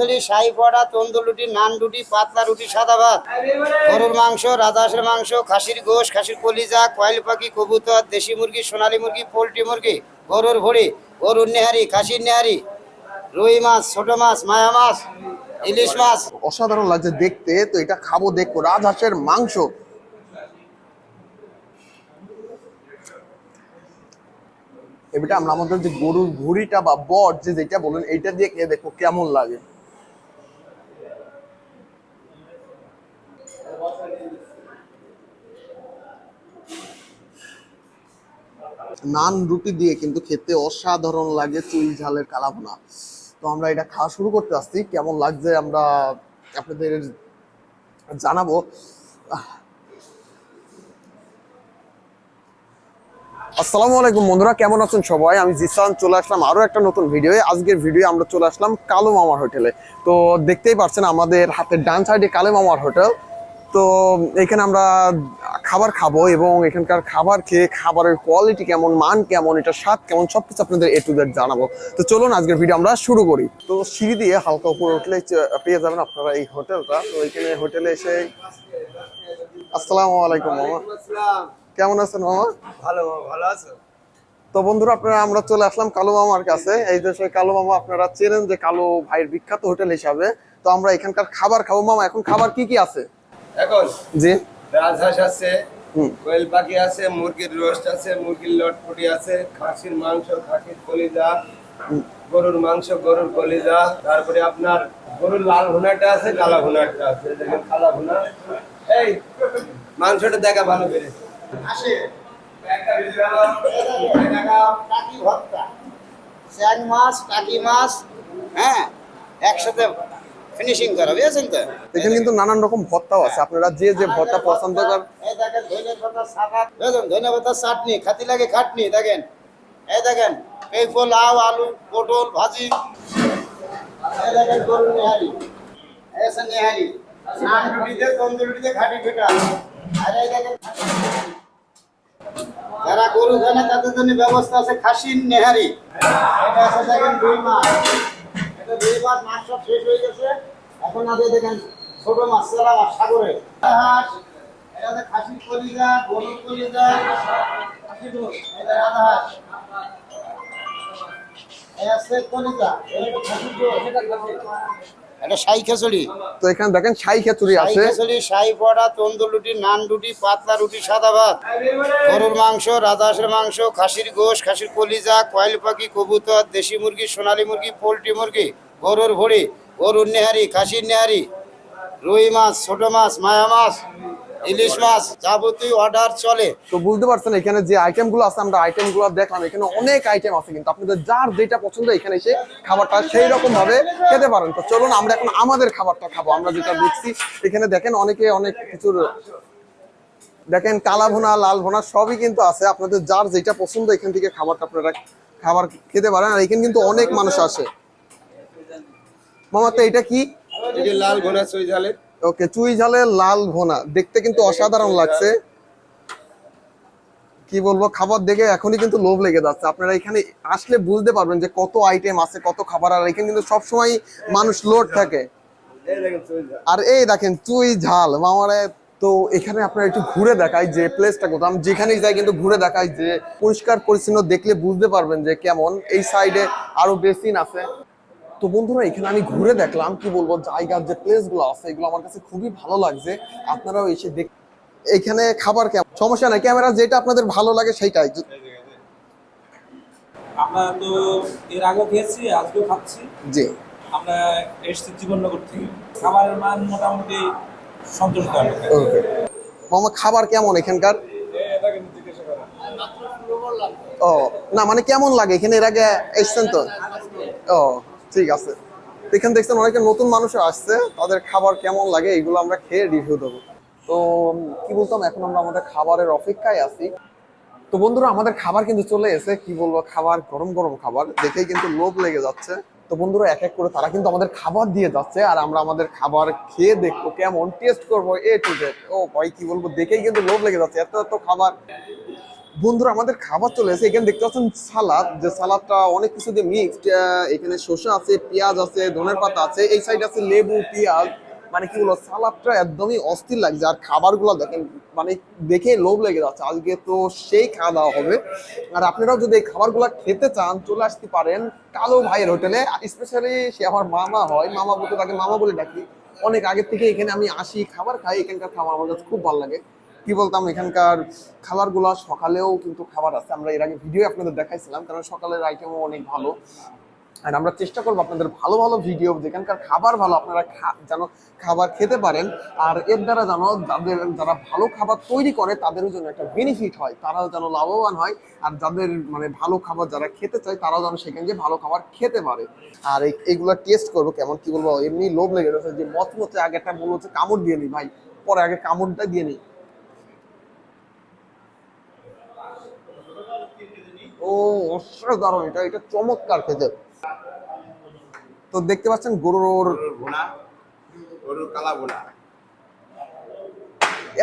খেচড়ি শাহি পড়া তন্দুর রুটি নান রুটি পাতলা রুটি, সাদা ভাত। গরুর মাংস, রাজহাঁসের মাংস, খাসির গোশ, খাসির কলিজা, কয়েল পাখি, কবুতর, দেশি মুরগি, সোনালী মুরগি, পোলট্রি মুরগি, গরুর ভুড়ি, গরুর নেহারি, খাসির নেহারি, রুই মাছ, ছোট মাছ, মায়া মাছ, ইলিশ মাছ। অসাধারণ লাগছে দেখতে, তো এটা খাব, দেখব। রাজহাঁসের মাংস। এবারে আমরা আমাদের যে গরুর ভুড়িটা বা বট যে যেটা বলেন এইটা দিয়ে খেয়ে দেখব, কেমন লাগে। নান রুটি দিয়ে কিন্তু খেতে অসাধারণ লাগে চুল ঝালের কালাভুনা। তো আমরা এটা খাওয়া শুরু করতে আসছি। কেমন লাগছে আমরা আপনাদের জানাব। আসসালামু আলাইকুম বন্ধুরা, কেমন আছেন সবাই? আমি জিসান, চলে আসলাম আরও একটা নতুন ভিডিও আজকের ভিডিও আমরা চলে আসলাম কালো মামার হোটেলে। তো দেখতেই পাচ্ছেন আমাদের হাতের ডান সাইডে কালো মামার হোটেল। তো এখানে আমরা খাবার খাব এবং এখানকার খাবার খেয়ে খাবারের কোয়ালিটি কেমন মান কেমন এটা স্বাদ কেমন সবকিছু আপনাদের এ টু জেড জানাব। তো চলুন আজকের ভিডিও আমরা শুরু করি। তো সিঁড়ি দিয়ে হালকা উপরে উঠলে পেয়ে যাবেন আপনারা এই হোটেলটা। তো এখানে হোটেলে এসে আসসালামু আলাইকুম মামা। কেমন আছেন মামা? ভালো ভালো আছো তো বন্ধুরা আপনারা আমরা চলে আসলাম কালো মামার কাছে। এই যে কালো মামা আপনারা চেনেন যে কালো ভাইয়ের বিখ্যাত হোটেল হিসাবে। তো আমরা এখানকার খাবার খাব। মামা এখন খাবার কি কি আছে? এখন জি। রাজহাঁস আছে কোয়েল পাখি আছে মুরগির রোস্ট আছে মুরগির লটপটি আছে খাসির মাংস খাসির কলিজা গরুর মাংস গরুর কলিজা তারপরে আপনার গরুর লাল ভুনাটা আছে কালা ভুনাটা আছে দেখেন কালা ভুনা। এই মাংসটা দেখা ভালো করে। আসে। ভর্তা। চ্যাং মাছ টাকি মাছ হ্যাঁ একসাথে ফিনিশিং করা বুঝেছেন তো? এখানে কিন্তু নানান রকম ভর্তাও আছে। আপনারা যে যে ভর্তা পছন্দ করেন। এই দেখেন ধনে পাতা চাটনি খাতি লাগে খাটনি দেখেন। এই দেখেন পেঁপো লাউ আলু পটল ভাজি। এই দেখেন গরু নেহারি। এই আছে নেহারি। নান রুটিতে তন্দুর রুটিতে খাটি ফেটা। আর এই দেখেন যারা গরু জানে তাদের জন্য ব্যবস্থা আছে খাসির নেহারি। এটা আছে দেখেন দুই মাছ। এটা দুই মাছ মাছ সব শেষ হয়ে গেছে। এখন আছে দেখেন ছোট মাছ চালা সাগরে। হাঁস কলিজা গরুর এটা রাধা হাঁস। এটা শাহী খিচুড়ি। তো এখানে দেখেন ছাই খিচুড়ি শাহী আছে। খিচুড়ি শাহী পড়া তন্দুর রুটি নান রুটি পাতলা রুটি সাদা ভাত। গরুর মাংস রাজহাঁসের মাংস খাসির গোশ খাসির কলিজা কয়েল পাখি কবুতর দেশি মুরগি সোনালী মুরগি পোলট্রি মুরগি গরুর ভুড়ি। গরুর নেহারি খাসির নেহারি, রুই মাছ, ছোট মাছ, মায়া মাছ, ইলিশ মাছ যাবতীয় অর্ডার চলে। তো বুঝতে পারছেন, এখানে যে আইটেমগুলো আছে, আমরা আইটেমগুলো দেখলাম, এখানে অনেক আইটেম আছে, কিন্তু আপনাদের যার যেটা পছন্দ, এখানে এসে খাবারটা সেই রকম ভাবে খেতে পারেন। তো চলুন, আমরা এখন আমাদের খাবারটা খাব, আমরা যেটা দেখছি, এখানে দেখেন অনেকে অনেক কিছুর, দেখেন কালা ভোনা, লাল ভোনা, সবই কিন্তু আছে, আপনাদের যার যেটা পছন্দ, এখান থেকে খাবারটা আপনারা খাবার খেতে পারেন, আর এখানে কিন্তু অনেক মানুষ আসে। মামা তো এটা কি? লাল ভুনা চুই ঝালের ওকে চুই ঝালের লাল ভোনা দেখতে কিন্তু অসাধারণ লাগছে। কি বলব খাবার দেখে এখনই কিন্তু লোভ লেগে যাচ্ছে। আপনারা এখানে আসলে বুঝতে পারবেন যে কত আইটেম আছে কত খাবার আর এখানে কিন্তু সবসময় মানুষ লোড থাকে। এই দেখেন চুই ঝাল। আর এই দেখেন চুই ঝাল। মামারে তো এখানে আপনারা একটু ঘুরে দেখাই যে প্লেসটা কোথাও আমি যেখানে যাই কিন্তু ঘুরে দেখাই যে পরিষ্কার পরিচ্ছন্ন দেখলে বুঝতে পারবেন যে কেমন। এই সাইডে আরও বেসিন আছে। তো বন্ধুরা এখানে আমি ঘুরে দেখলাম কি বলব জায়গার যে প্লেসগুলো আছে এগুলো আমার কাছে খুবই ভালো লাগছে। আপনারাও এসে দেখ এখানে খাবার কেমন সমস্যা নাই ক্যামেরা যেটা আপনাদের ভালো লাগে সেইটাই। আমরা তো এর খেয়েছি আজকেও খাচ্ছি। জি। আমরা এসেছি জীবননগর থেকে। খাবারের মান মোটামুটি ওকে মামা খাবার কেমন এখানকার? ও না মানে কেমন লাগে? এখানে এর আগে এসছেন তো? ও ঠিক আছে। এখানে দেখছেন অনেকে নতুন মানুষ আসছে, তাদের খাবার কেমন লাগে এগুলো আমরা খেয়ে রিভিউ দেবো। তো কি বলতাম, এখন আমরা আমাদের খাবারের অপেক্ষায় আছি। তো বন্ধুরা, আমাদের খাবার কিন্তু চলে এসে কি বলব, খাবার, গরম গরম খাবার, দেখেই কিন্তু লোভ লেগে যাচ্ছে। তো বন্ধুরা, এক এক করে তারা কিন্তু আমাদের খাবার দিয়ে যাচ্ছে, আর আমরা আমাদের খাবার খেয়ে দেখব কেমন টেস্ট করব এ টু জেড ও ভাই, কি বলব, দেখেই কিন্তু লোভ লেগে যাচ্ছে, এত এত খাবার। বন্ধুরা, আমাদের খাবার চলে এসে এখানে দেখতে পাচ্ছেন সালাদ। যে সালাদটা অনেক কিছু দিয়ে মিক্সড এখানে শসা আছে, পেঁয়াজ আছে, ধনের পাতা আছে, এই সাইড আছে লেবু, পেঁয়াজ। মানে কি বলব, সালাদটা একদমই অস্থির লাগছে। আর খাবারগুলো দেখেন মানে দেখে লোভ লেগে যাচ্ছে। আজকে তো সেই খাওয়া দাওয়া হবে। আর আপনারাও যদি এই খাবারগুলো খেতে চান, চলে আসতে পারেন কালো ভাইয়ের হোটেলে। স্পেশালি সে আমার মামা হয়। মামা বলতে তাকে মামা বলে ডাকি। অনেক আগের থেকে এখানে আমি আসি, খাবার খাই। এখানকার খাবার আমার কাছে খুব ভালো লাগে। কি বলতাম, এখানকার খাবারগুলো সকালেও কিন্তু খাবার আছে। আমরা এর আগে ভিডিও আপনাদের দেখাইছিলাম, কারণ সকালের আইটেমও অনেক ভালো। আর আমরা চেষ্টা করব আপনাদের ভালো ভালো ভিডিও যেখানকার খাবার ভালো আপনারা যেন খাবার খেতে পারেন। আর এর দ্বারা যেন যাদের, যারা ভালো খাবার তৈরি করে তাদেরও যেন একটা বেনিফিট হয়। তারাও যেন লাভবান হয়। আর যাদের মানে ভালো খাবার যারা খেতে চায়, তারাও যেন সেখানে যে ভালো খাবার খেতে পারে। আর এই- এইগুলা টেস্ট করব কেমন, কি বলব? এমনি লোভ লেগে গেছে যে মত মতে আগে একটা বলব হচ্ছে কামড় দিয়ে নি, ভাই। পরে আগে কামড়টা দিয়ে নি। ও অসাধারণ এটা এটা চমৎকার খেতে। তো দেখতে পাচ্ছেন গরুর গরুর ভুনা গরুর কালা ভুনা।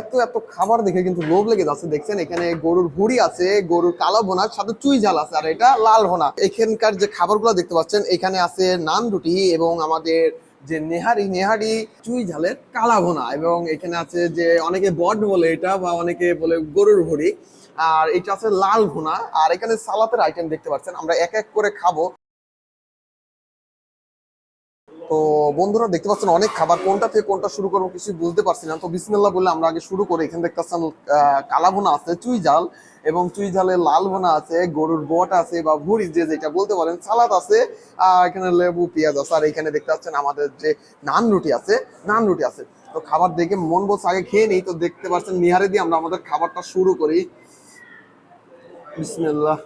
এত এত খাবার দেখে কিন্তু লোভ লেগে যাচ্ছে। দেখছেন এখানে গরুর ভুড়ি আছে গরুর কালো ভোনার সাথে চুই ঝাল আছে আর এটা লাল ভোনা। এখানকার যে খাবারগুলো দেখতে পাচ্ছেন এখানে আছে নান রুটি এবং আমাদের যে নেহারি নেহারি চুই ঝালের কালা ভোনা। এবং এখানে আছে যে অনেকে বট বলে এটা বা অনেকে বলে গরুর ভুড়ি আর এটা আছে লাল ভুনা। আর এখানে সালাতের আইটেম দেখতে পাচ্ছেন, আমরা এক এক করে খাব। তো বন্ধুরা, দেখতে পাচ্ছেন অনেক খাবার, কোনটা থেকে কোনটা শুরু করব কিছু বুঝতে পারছি না। তো বিসমিল্লাহ বলে আমরা আগে শুরু করি। এখানে দেখতে পাচ্ছেন কালা ভুনা আছে, চুই ঝাল, এবং চুই ঝালের লাল ভুনা আছে, গরুর বট আছে, বা ভুড়ি যে যেটা বলতে পারেন, সালাদ আছে, আর এখানে লেবু, পেঁয়াজ আছে। আর এখানে দেখতে পাচ্ছেন আমাদের যে নান রুটি আছে, নান রুটি আছে। তো খাবার দেখে মন বলছে, আগে খেয়ে নেই। তো দেখতে পাচ্ছেন, নিহারে দিয়ে আমরা আমাদের খাবারটা শুরু করি। বিসমিল্লাহ।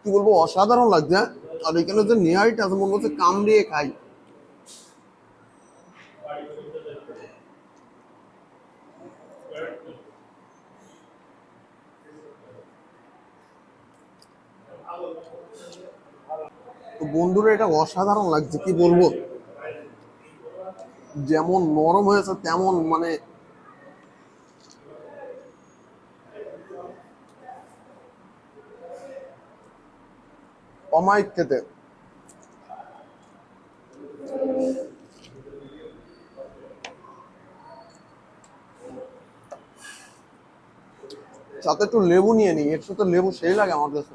কি বলব অসাধারণ লাগছে আর এখানে যে নিহারিটা আছে মনে হচ্ছে কামড়িয়ে খাই তো বন্ধুরা, এটা অসাধারণ লাগছে, কি বলব? যেমন নরম হয়েছে, তেমন মানে অমায়িক খেতে। সাথে একটু লেবু নিয়ে নিই, এর তো লেবু সেই লাগে আমার কাছে।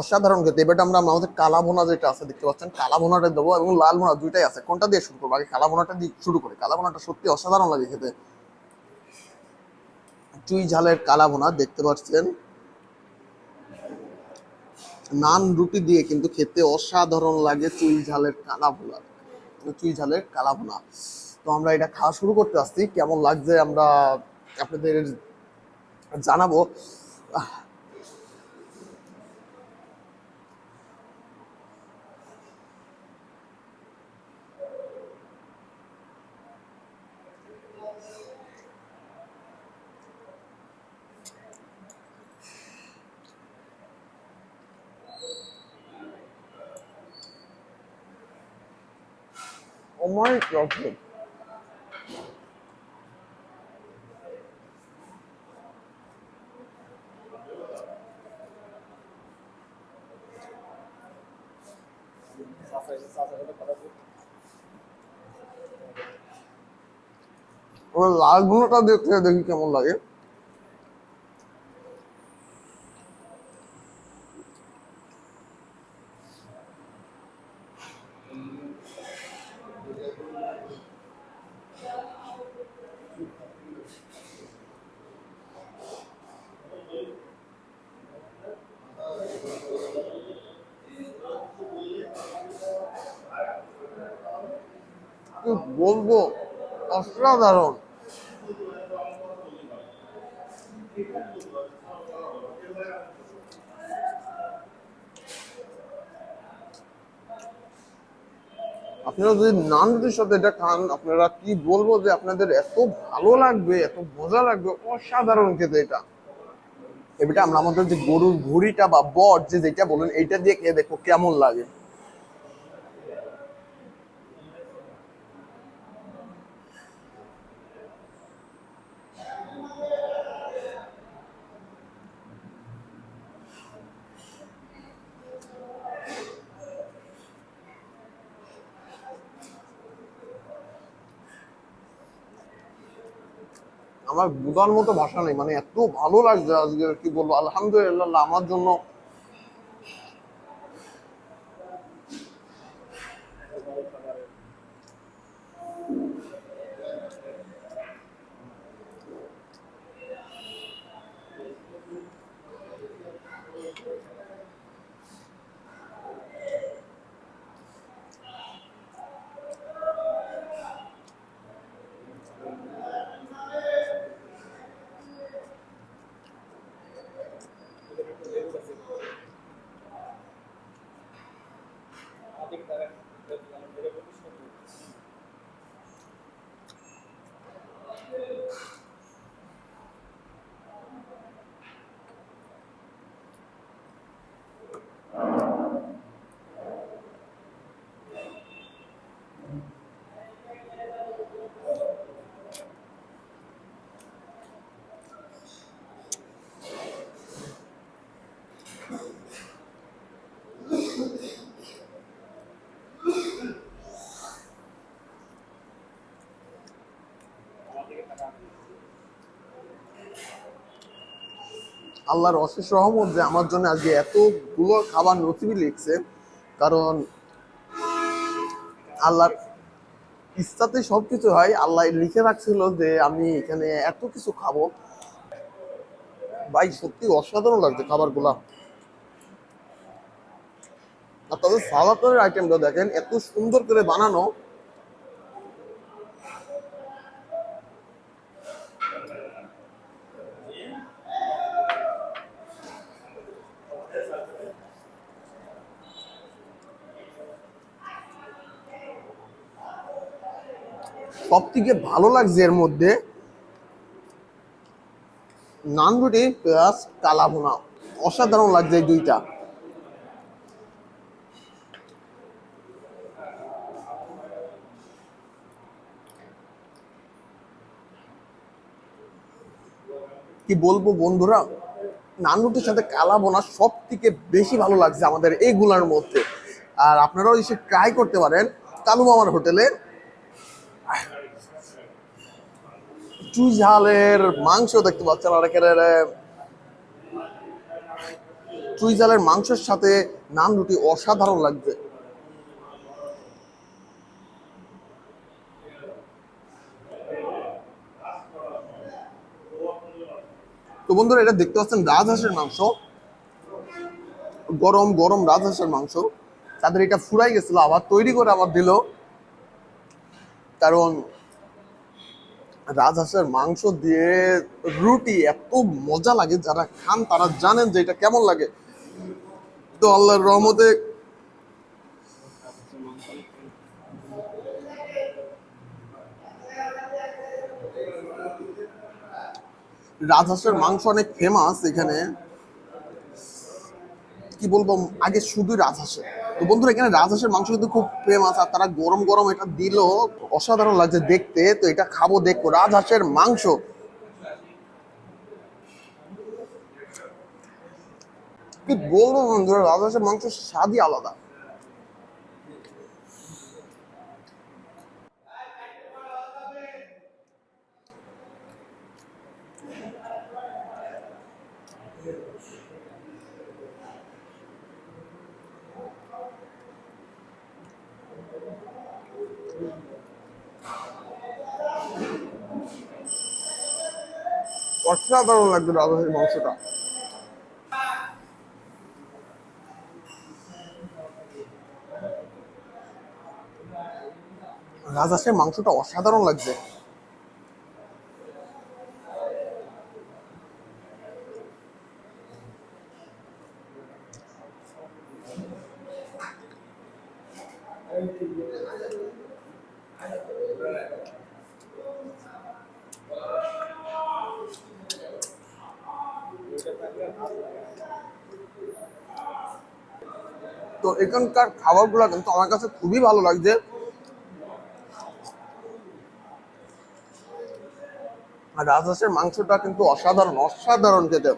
অসাধারণ খেতে এবারে আমরা আমাদের কালা ভোনা যেটা আছে দেখতে পাচ্ছেন কালা ভোনাটা দেবো এবং লাল ভোনা দুইটাই আছে। কোনটা দিয়ে শুরু করব? আগে কালা ভোনাটা দিয়ে শুরু করি। কালা ভোনাটা সত্যি অসাধারণ লাগে খেতে। চুই ঝালের কালা ভোনা দেখতে পাচ্ছেন। নান রুটি দিয়ে কিন্তু খেতে অসাধারণ লাগে চুই ঝালের কালা ভোনা চুই ঝালের কালা ভোনা তো আমরা এটা খাওয়া শুরু করতে আসছি। কেমন লাগছে আমরা আপনাদের জানাব। আহ, অমায়িক লাল গুঁড়োটা দেখতে দেখি কেমন লাগে কি বলব, অসাধারণ। আপনারা যদি নান সাথে এটা খান, আপনারা কি বলব যে আপনাদের এত ভালো লাগবে, এত মজা লাগবে, অসাধারণ খেতে এটা। এটা আমরা আমাদের যে গরুর ঘুড়িটা বা বট যে যেটা বলেন, এইটা দিয়ে খেয়ে দেখো কেমন লাগে। আমার বোঝার মতো ভাষা নেই মানে এত ভালো লাগছে আজকে, কি বলব, আলহামদুলিল্লাহ, আমার জন্য। আল্লাহর অশেষ রহমত যে আমার জন্য আজকে এতগুলো খাবার নসিবি লিখছে, কারণ আল্লাহর ইচ্ছাতে সবকিছু হয়। আল্লাহ লিখে রাখছিল যে আমি এখানে এত কিছু খাব। ভাই, সত্যি অসাধারণ লাগছে খাবারগুলা। আর তাদের সালাতের আইটেমটা দেখেন, এত সুন্দর করে বানানো। সব থেকে ভালো লাগছে এর মধ্যে নান রুটি প্লাস কালা ভুনা অসাধারণ লাগছে এই দুইটা। কি বলব বন্ধুরা? নান রুটির সাথে কালা বোনা সব থেকে বেশি ভালো লাগছে আমাদের এইগুলার মধ্যে। আর আপনারাও এসে ট্রাই করতে পারেন কালু মামার হোটেলে। চুই ঝালের মাংস দেখতে পাচ্ছেন আর এখানে চুই ঝালের মাংসের সাথে নান রুটি অসাধারণ লাগবে তো বন্ধুরা, এটা দেখতে পাচ্ছেন রাজহাঁসের মাংস। গরম গরম রাজহাঁসের মাংস। তাদের এটা ফুরাই গেছিল, আবার তৈরি করে আবার দিল। কারণ রাজহাঁসের মাংস দিয়ে রুটি, এত মজা লাগে, যারা খান তারা জানেন যে এটা কেমন লাগে। তো আল্লাহর রহমতে রাজহাঁসের মাংস অনেক ফেমাস এখানে। কি বলব, আগে শুধু রাজহাঁসের। তো বন্ধুরা, এখানে রাজহাঁসের মাংস কিন্তু খুব ফেমাস আর তারা গরম গরম এটা দিল, অসাধারণ লাগছে দেখতে। তো এটা খাব দেখো রাজহাঁসের মাংস। কি বলব বন্ধুরা, রাজহাঁসের মাংস স্বাদই আলাদা। অসাধারণ লাগবে রাজহাঁসের মাংসটা। রাজহাঁসের মাংসটা অসাধারণ লাগছে। তো এখানকার খাবারগুলো কিন্তু আমার কাছে খুবই ভালো লাগছে। আর রাজহাঁসের মাংসটা কিন্তু অসাধারণ অসাধারণ খেতে।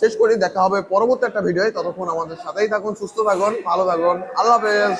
শেষ করি, দেখা হবে পরবর্তী একটা ভিডিও ততক্ষণ আমাদের সাথেই থাকুন, সুস্থ থাকুন, ভালো থাকুন। আল্লাহ হাফেজ।